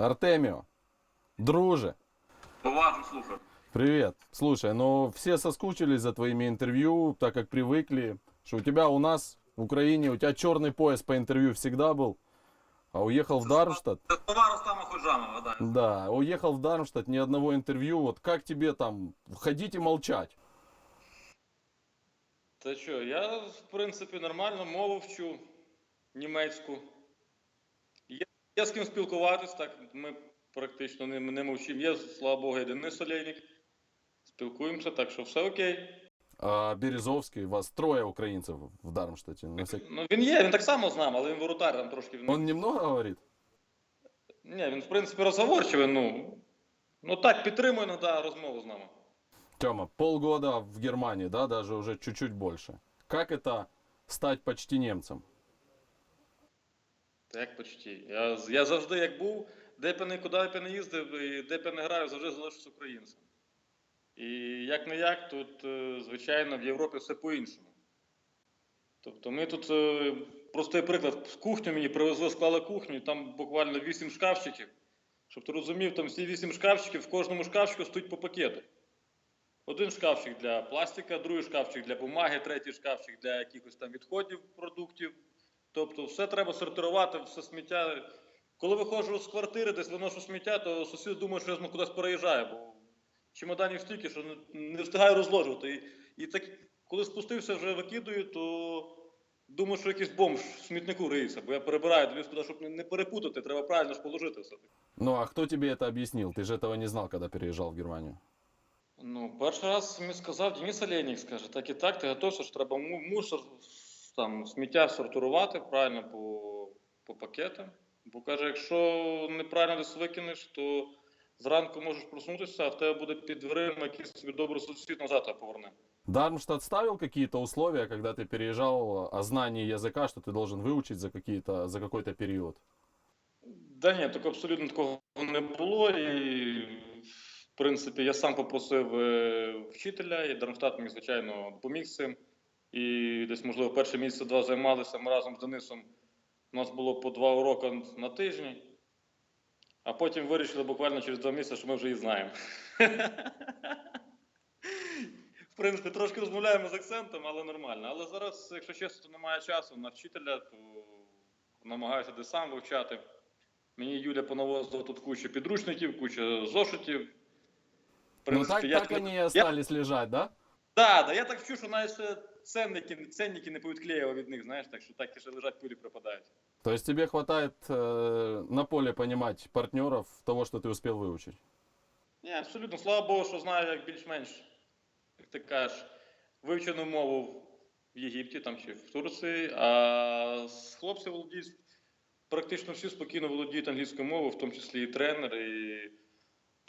Артемио, друже, Уважно слухаю. привет. Слушай, ну все соскучились за твоими интервью, так как привыкли, что у тебя у нас в Украине, у тебя черный пояс по интервью всегда был, а уехал в Дармштадт. Слова Рустама да. Да, уехал в Дармштадт, ни одного интервью. Вот как тебе там ходить и молчать? Та що, я, в принципі, нормально мову вчу німецьку. Є, з ким спілкуватись, так ми практично не, не мовчимо. Є, слава Богу, Денис Олейник. Спілкуємося, так що все окей. А Березовский, вас трое украинцев в Дармштадте. на всяк- Ну, він є, він так само з нами, але він воротар там трошки. Він... Он немного говорит? Ні, він, в принципі, розговорчивий, ну. Ну так, підтримує іноді розмову з нами. Тёма, полгода в Германии, да, даже уже чуть-чуть больше. Как это стать почти немцем? Та як почти. Я, я завжди як був, де б я не куди б я не їздив і де б я не грав, завжди залишився українцем. І як не як, тут, е, звичайно, в Європі все по-іншому. Тобто ми тут, е, простий приклад, в кухню мені привезли, склали кухню, і там буквально 8 шкафчиків. Щоб ти розумів, там всі 8 шкафчиків, в кожному шкафчику стоїть по пакету. Один шкафчик для пластика, другий шкафчик для бумаги, третій шкафчик для якихось там відходів продуктів. Тобто все треба сортувати, все сміття. Коли виходжу з квартири, десь виношу сміття, то сусід думає, що я кудись переїжджаю, бо чемоданів стільки, що не, не встигаю розложувати. І, і так, коли спустився, вже викидаю, то думаю, що якийсь бомж в смітнику риється, бо я перебираю дивлюсь туди, щоб не, не перепутати, треба правильно ж положити все. Ну а кто тебе это объяснил? Ты же этого не знал, когда переезжал в Германию. Ну, перший раз мені сказав Денис Олейник, скаже, так і так, ти готовся, що треба му- мусор, там, сміття сортувати правильно по, по пакетам. Бо каже, якщо неправильно десь викинеш, то зранку можеш проснутися, а в тебе буде під дверима якийсь собі добрий сусід назад тебе поверне. Дармштадт ставил какие-то условия, когда ты переезжал о знании языка, что ты должен выучить за, какие-то, за какой-то период? Да ні, так абсолютно такого не було. І, в принципі, я сам попросив е, вчителя, і Дармштадт мені, звичайно, допоміг з цим. І десь, можливо, перше місяця два займалися ми разом з Денисом. У нас було по два уроки на тижні, а потім вирішили буквально через два місяці, що ми вже її знаємо. В принципі, трошки розмовляємо з акцентом, але нормально. Але зараз, якщо чесно, то немає часу на вчителя, то намагаюся десь сам вивчати. Мені Юля понавозила тут кучу підручників, кучу зошитів. В ну так, я так тут- они и остались лежать, да? Да, да, я так вчу, що навіть ценники, ценники не повідклеював від них, знаєш, так що так і ще лежать, пилі пропадають. То есть тебе хватает э, на поле понимать партнеров того, что ты успел выучить? Ні, абсолютно, слава Богу, що знаю, як більш-менш, як ти кажеш, вивчену мову в Єгипті там чи в Турції, а з хлопців володіють, практично всі спокійно володіють англійською мовою, в тому числі і тренер, і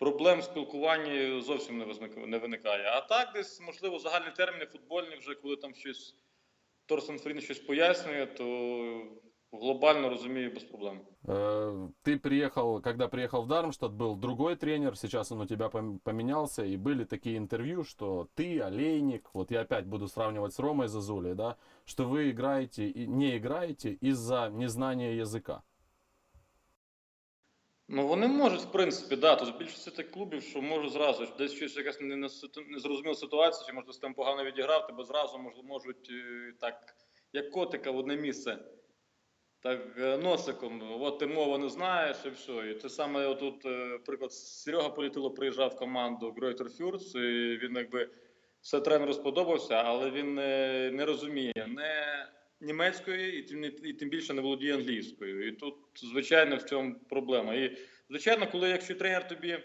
проблем в спілкуванні зовсім не визник- не виникає. А так, десь, можливо, загальні терміни футбольні, вже коли там щось Торсен Фрін щось пояснює, то глобально розумію без проблем. Э, ты приехал, когда приехал в Дармштадт, был другой тренер, сейчас он у тебя пом- поменялся, и были такие интервью, что ты, Олейник, вот я опять буду сравнивать с Ромой Зазулей, да, что вы играете и не играете из-за незнания языка. Ну, вони можуть, в принципі, да. Тут більшості тих клубів, що можуть зразу десь щось якась не- незрозуміла ситуація, чи може ти там погано відіграв, тебе зразу можуть, е, так, як котика в одне місце. Так, е, носиком, от ти мову не знаєш, і все. І це саме отут, е, приклад, Серега Політило приїжджав в команду Greater Fürth, і він якби все тренеру сподобався, але він не розуміє не німецької, і тим, і тим більше не володіє англійською. І тут, звичайно, в цьому проблема. І, звичайно, коли якщо тренер тобі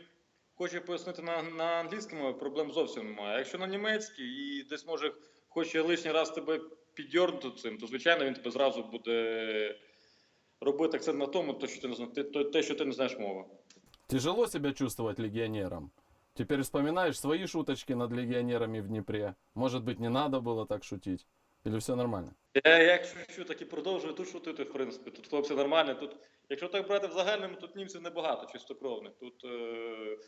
хоче пояснити на, на англійській мові, проблем зовсім немає. А якщо на німецькій і десь може хоче лишній раз тебе піддьорнути цим, то звичайно він тебе зразу буде робити акцент на тому, то, що ти не зна- те- що ти не знаєш мови. Тяжело себя чувствовать легионером? Теперь вспоминаешь свои шуточки над легионерами в Днепре? Может быть, не надо было так шутить? Или все нормально? Я як шучу, так і продовжую тут шутити, в принципі. Тут хлопці нормальні. Тут, якщо так брати в загальному, тут німців небагато, чистокровних. Тут е,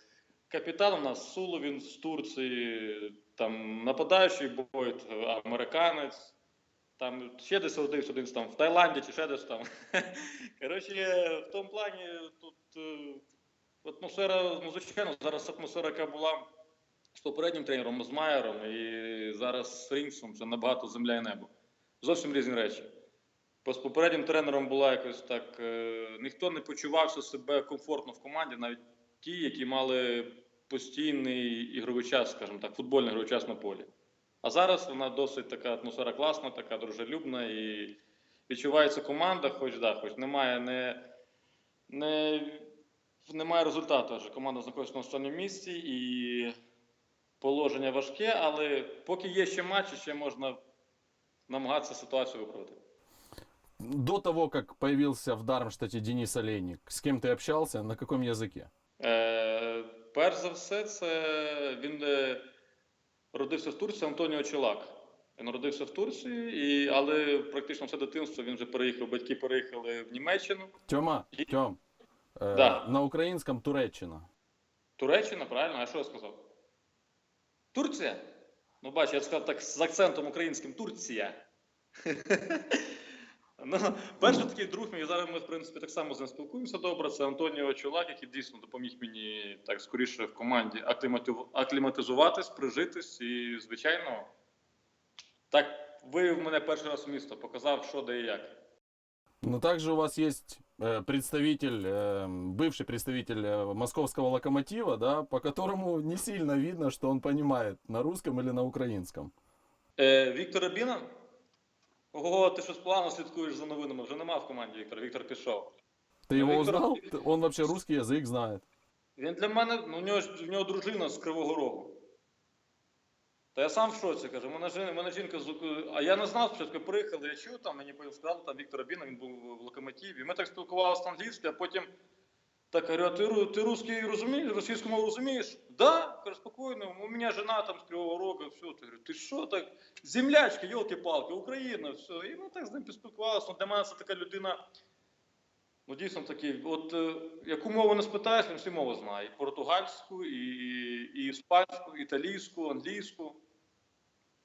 капітан у нас Сулу, він з Турції, там нападаючий Бойт, е, американець. Там ще десь родився один там в Таїланді чи ще десь там. Коротше, в тому плані тут е, атмосфера, ну звичайно, зараз атмосфера, яка була з попереднім тренером, з і зараз з Рінксом, це набагато земля і небо. Зовсім різні речі. Бо з попереднім тренером була якось так. Е, ніхто не почувався себе комфортно в команді, навіть ті, які мали постійний ігровий час, скажімо так, футбольний ігровий час на полі. А зараз вона досить така атмосфера класна, така дружелюбна і відчувається команда, хоч да, хоч немає не, не, немає результату, адже команда знаходиться на останньому місці і положення важке, але поки є ще матчі, ще можна намагатися ситуацію виправити. До того, как появился в Дармштадте Денис Олейник, с кем ты общался, на каком языке? Е, перш за все, це він е, родився в Турції Антоніо Чолак. Він народився в Турції, і, але практично все дитинство він вже переїхав. Батьки переїхали в Німеччину. Тёма, И- Тём, э, Да. на украинском Туреччина. Туреччина, правильно? А що я сказав? Турція? Ну, бач, я сказав так з акцентом українським Турція. Ну, перший такий друг мій, зараз ми, в принципі, так само з ним спілкуємося добре. Це Антоніо Чолак, який дійсно допоміг мені так скоріше в команді акліматизуватись, прижитись і, звичайно, так вивів мене перший раз у місто, показав, що де і як. Но также у вас э, представитель, э, бывший представитель э, московского локомотива, да, по которому не сильно видно, что он понимает на русском или на украинском. Е, Віктор Рабіна? Ого, ти щось плавно слідкуєш за новинами. Вже нема в команді Віктора. Віктор пішов. Ты Ну, его Виктор- узнал? Т- Он вообще русский язык знает. Він для мене, ну, у нього, ж- в нього дружина з Кривого Рогу. Та я сам в шоці кажу, мене, жін- мене жінка з А я не знав, спочатку приїхали, я чув, там мені сказали, там Віктор Рабіна, він був в локомотиві. Ми так спілкувалися англійською, а потім так говорю, а ти, ти русский розумієш, російську мову розумієш? Да, кажу, спокійно, у мене жена там з Кривого Рога, все. Ти говорю, ти що так? Землячки, йолки-палки, Україна, все. І ми так з ним поспілкувалися. Для мене це така людина. Ну, дійсно такий, от е, яку мову не спитаєш, він всі мови знає. І португальську, і, і іспанську, і італійську, англійську.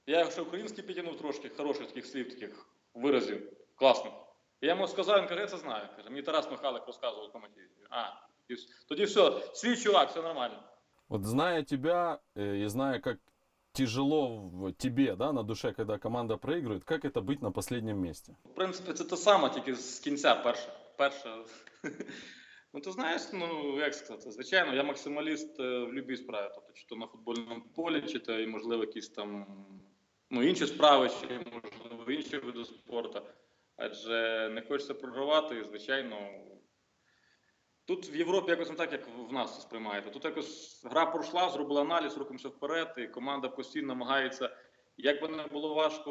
Я його ще український підтягнув трошки, хороших таких слів, таких виразів, класних. І я йому сказав, він каже, я це знаю. Каже, мені Тарас Михайлик розказував в команді. А, і вс- тоді все, свій чувак, все нормально. Вот зная тебя э, и зная, как тяжело в тебе, да, на душе, когда команда проигрывает, как это быть на последнем месте? В принципі, це те саме, тільки з кінця перша. перша. Ну, ти знаєш, ну як сказати, звичайно, я максималіст е, в будь-якій справі. Тобто, чи то на футбольному полі, чи то і, можливо, якісь там ну, інші справи, чи можливо інші види спорту. Адже не хочеться програвати, і, звичайно. Тут в Європі якось не так, як в нас це сприймаєте. Тут якось гра пройшла, зробила аналіз, рухаємося вперед, і команда постійно намагається, як би не було важко,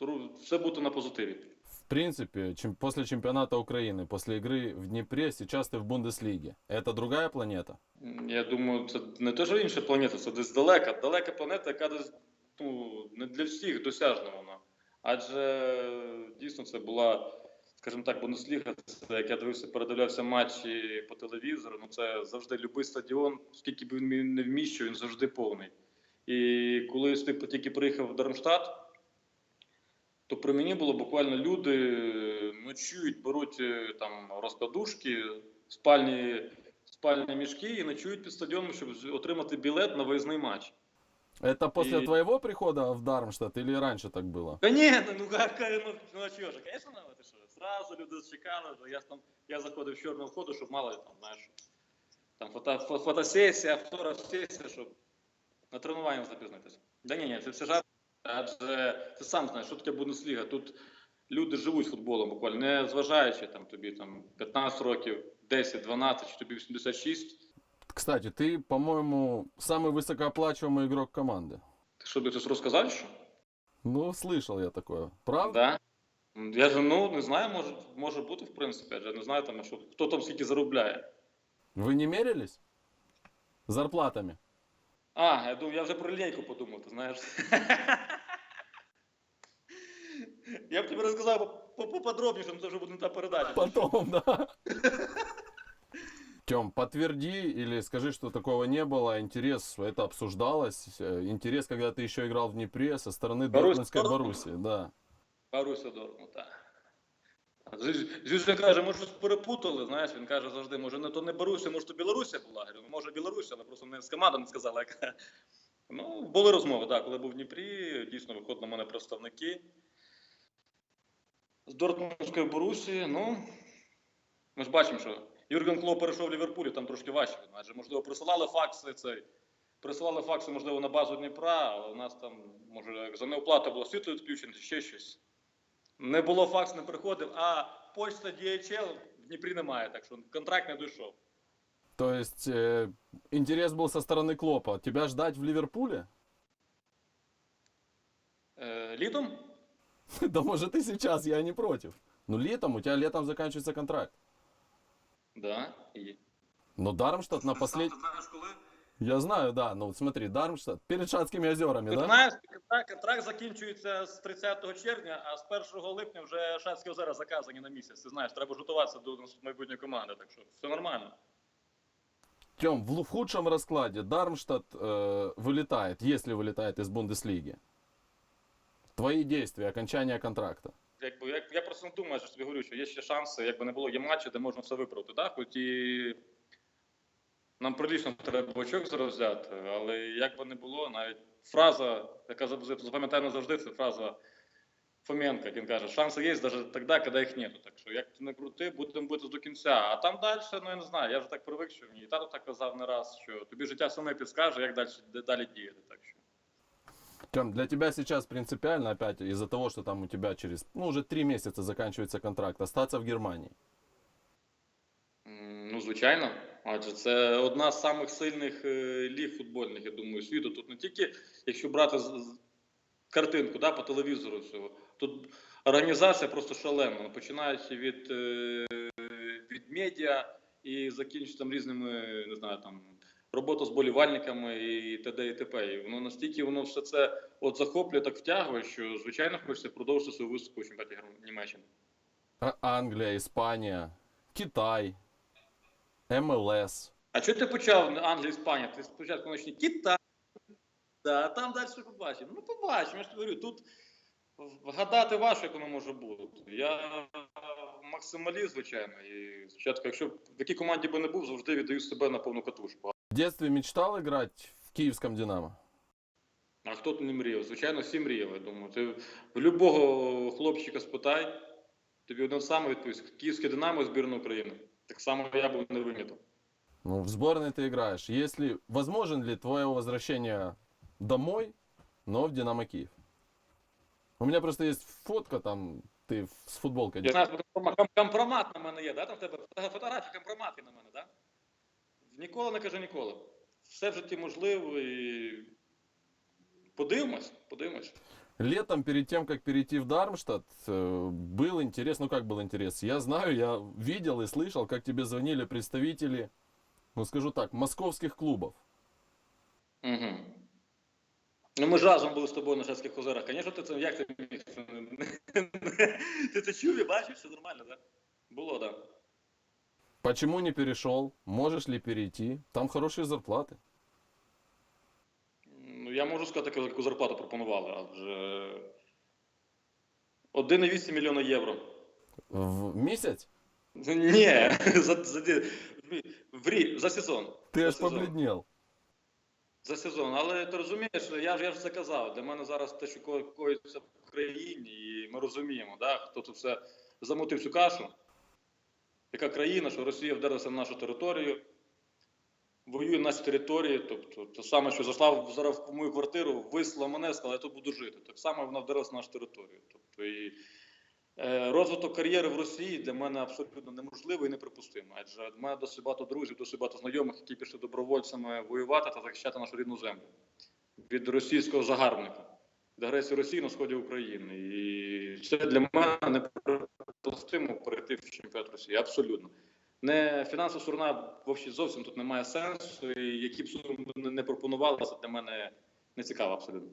ру- все бути на позитиві. В принципе, чем, после чемпионата Украины, после игры в Днепре, сейчас ты в Бундеслиге. Это другая планета? М, Я думаю, це не те, що інша планета, це десь далека. Далека планета, яка десь ну, не для всіх досяжна вона. Адже дійсно це була, скажімо так, Бундесліга, це як я дивився, передивлявся матчі по телевізору. Ну це завжди любий стадіон, скільки б він не вміщив, він завжди повний. І коли ти тільки приїхав в Дармштадт, то при мені було буквально люди ночують, беруть е, там розкладушки, спальні, спальні мішки і ночують під стадіоном, щоб отримати білет на виїзний матч. Это после И- твоего прихода в Дармштадт или раньше так было? Конечно, ну как, ну, ну а чого ж, конечно, надо, ти що, сразу люди чекали, я ж там, я заходив з чорного входу, щоб мало ли там, знаєш, там фото, фо- фотосесія, автограф-сесія, щоб на тренування запізнитися. Да ні, ні, це все жарт, адже ти сам знаєш, що таке Бундесліга, тут люди живуть футболом буквально, не зважаючи там тобі там 15 років, 10, 12, чи тобі 86, Кстати, ты, по-моему, самый высокооплачиваемый игрок команды. ти що, тобі хтось розказав, що? Ну, слышал я такое. Правда? Да. М, Я ж ну не знаю, може, може бути, в принципі, адже не знаю, там, що, хто там скільки заробляє. Вы не мерились? Зарплатами? А, я думаю, я вже про лінійку подумав, ти знаєш. Я б тобі розказав по- по- поподробніше, але це вже буде не та передача. Потом, да. Тем, подтверди или скажи, что такого не было. Интерес, это обсуждалось. Э, Интерес, когда ты еще играл в Днепре со стороны Боруссия Дортмундской Дортмунд? Боруссии, да. Боруся Дортмунд, так. Зюзя каже, ми щось перепутали, знаєш, він каже завжди, може не то не Боруся, може то Білорусія була. Я говорю, «Ну, може Білорусія, але просто не з команда не сказала. Яка. Ну, були розмови, так, коли був в Дніпрі, дійсно виходили на мене представники з Дортмундської Борусії. Ну, ми ж бачимо, що Юрген Клоп перейшов в Ліверпулі, там трошки важче. Адже, можливо, присилали факси цей. Присилали факси, можливо, на базу Дніпра, але у нас там, може, за неоплату було світло відключено, чи ще щось. Не було факс, не приходив, а почта DHL в Дніпрі немає, так що контракт не дійшов. То есть э, интерес был со стороны Клопа. Тебя ждать в Ливерпуле? Е, літом? Да может и сейчас, я не против. Ну летом, у тебя летом заканчивается контракт. Да. І... Но Дармштадт на Ти сам послед... ти знаєш коли? Я знаю, да, ну вот смотри, Дармштадт перед Шацкими озерами, Ти да? знаєш, контракт, контракт закінчується з 30 червня, а з 1 липня вже Шацькі озера заказані на місяць. Ти знаєш, треба ж готуватися до майбутньої команди, так що все нормально. Тем, в, в худшем раскладе Дармштадт э, вылетает, если вылетает из Бундеслиги. Твои действия, окончание контракта. Якби, я, я просто не думаю, що тобі говорю, що є ще шанси, якби не було, є матчі, де можна все виправити. Так? Хоч і нам прилічно треба очок зараз взяти, але як би не було, навіть фраза, яка зап- запам'ятана завжди, це фраза Фоменка, як він каже, шанси є навіть тоді, коли їх нету. Так що як не крути, будемо бити до кінця. А там далі, ну я не знаю, я вже так привик, що мені тато так казав не раз, що тобі життя саме підскаже, як далі, далі діяти. Так що. Тем, для тебя сейчас принципиально опять из-за того, что там у тебя через, ну, уже три месяца заканчивается контракт, остаться в Германии. Ну, звичайно. Адже це одна з самих сильних е, ліг футбольних, я думаю, світу. Тут не тільки, якщо брати картинку да, по телевізору цього, тут організація просто шалена. Ну, Починаючи від, е, від медіа і закінчуючи там різними, не знаю, там. Робота з болівальниками і т.д. і т.п. І воно настільки воно все це от захоплює, так втягує, що звичайно хочеться продовжити свою виступу в чемпіонаті Німеччини. А- Англия, Испания, Китай, МЛС. А чого ти почав Англія, Іспанія? Ти спочатку почни Китай, да, там далі побачимо. Ну, побачимо, я ж говорю, тут вгадати важко, як воно може бути. Я максималіст, звичайно, і спочатку, якщо в якій команді би не був, завжди віддаю себе на повну катушку. В детстве мечтал играть в киевском «Динамо»? А хто тут не мріяв? Звичайно, всі мріяли. Я думаю, ти в любого хлопчика спитай, тобі один саме відповість: Київське Динамо збірна України. Так само я був не виняток. Ну, в сборной ты играешь. Если возможен ли твое возвращение домой, но в Динамо Киев? У меня просто есть фотка там, ты в- с футболкой. Я знаю, компромат- ком- компромат на мене є, да? Там в тебе фото- фотографія, компромат є на мене, да? Ніколи не кажи ніколи. Все в житті можливо і подивимось, подивимось. Летом, перед тем, как перейти в Дармштадт, э, был интерес, ну как был интерес? Я знаю, я видел и слышал, как тебе звонили представители, ну скажу так, московских клубов. Угу. Ну, ми ж разом були з тобою на Шацьких озерах. Звісно, ти це як ти міг? Ти це чув і бачив, все нормально, так? Да? Було, так. Да. Почему не перешел? Можешь ли перейти? Там хорошие зарплаты. Ну, я можу сказати, яку зарплату пропонували, адже 1,8 мільйона євро. В месяц? Ні, за, за, в рік, за сезон. Ты за аж сезон. побледнел. За сезон. Але ти розумієш, я ж я ж це казав. Для мене зараз те, що коїться в країні, і ми розуміємо, да, хто тут все замутив цю кашу. Яка країна, що Росія вдерлася на нашу територію, воює на нашій території. Тобто, те саме, що зайшла зараз в мою квартиру, висла мене, сказала, я тут буду жити. Так само вона вдерлася на нашу територію. Тобто, і, е, розвиток кар'єри в Росії для мене абсолютно неможливий і неприпустимий. Адже в мене досить багато друзів, досить багато знайомих, які пішли добровольцями воювати та захищати нашу рідну землю від російського загарбника, від агресії Росії на сході України. І це для мене неприпустимо перейти в чемпіонат Росії. Абсолютно. Не фінансова сторона взагалі зовсім тут немає сенсу. І які б суми не пропонували, це для мене не цікаво абсолютно.